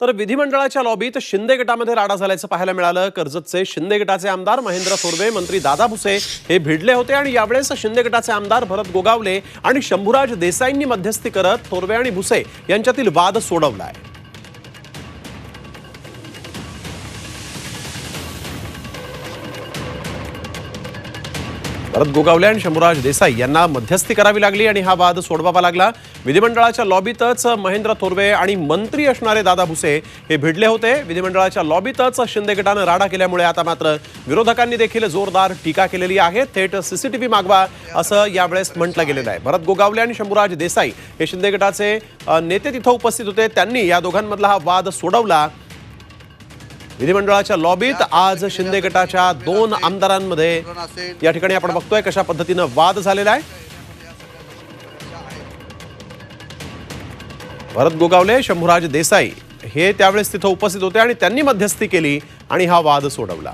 तर विधिमंडळाच्या लॉबीत शिंदे गटामध्ये राडा झाल्याचं पाहायला मिळालं. कर्जतचे शिंदे गटाचे आमदार महेंद्र थोरवे मंत्री दादा भुसे हे भिडले होते आणि यावेळेस शिंदे गटाचे आमदार भरत गोगावले आणि शंभूराज देसाईंनी मध्यस्थी करत थोरवे आणि भुसे यांच्यातील वाद सोडवलाय. भरत गोगावले आणि शंभूराज देसाई यांना मध्यस्थी करावी लागली आणि हा वाद सोडवावा लागला. विधिमंडळाच्या लॉबीतच महेंद्र थोरवे आणि मंत्री असणारे दादा भुसे हे भिडले होते. विधिमंडळाच्या लॉबीतच शिंदे गटानं राडा केल्यामुळे आता मात्र विरोधकांनी देखील जोरदार टीका केलेली आहे. थेट सीसीटीव्ही मागवा असं यावेळेस म्हटलं गेलेलं आहे. भरत गोगावले आणि शंभूराज देसाई हे शिंदे गटाचे नेते तिथं उपस्थित होते. त्यांनी या दोघांमधला हा वाद सोडवला. विधिमंडळाच्या लॉबीत आज शिंदे गटाच्या दोन आमदारांमध्ये या ठिकाणी आपण बघतोय कशा पद्धतीनं वाद झालेला आहे. भरत गोगावले शंभूराज देसाई हे त्यावेळेस तिथं उपस्थित होते आणि त्यांनी मध्यस्थी केली आणि हा वाद सोडवला.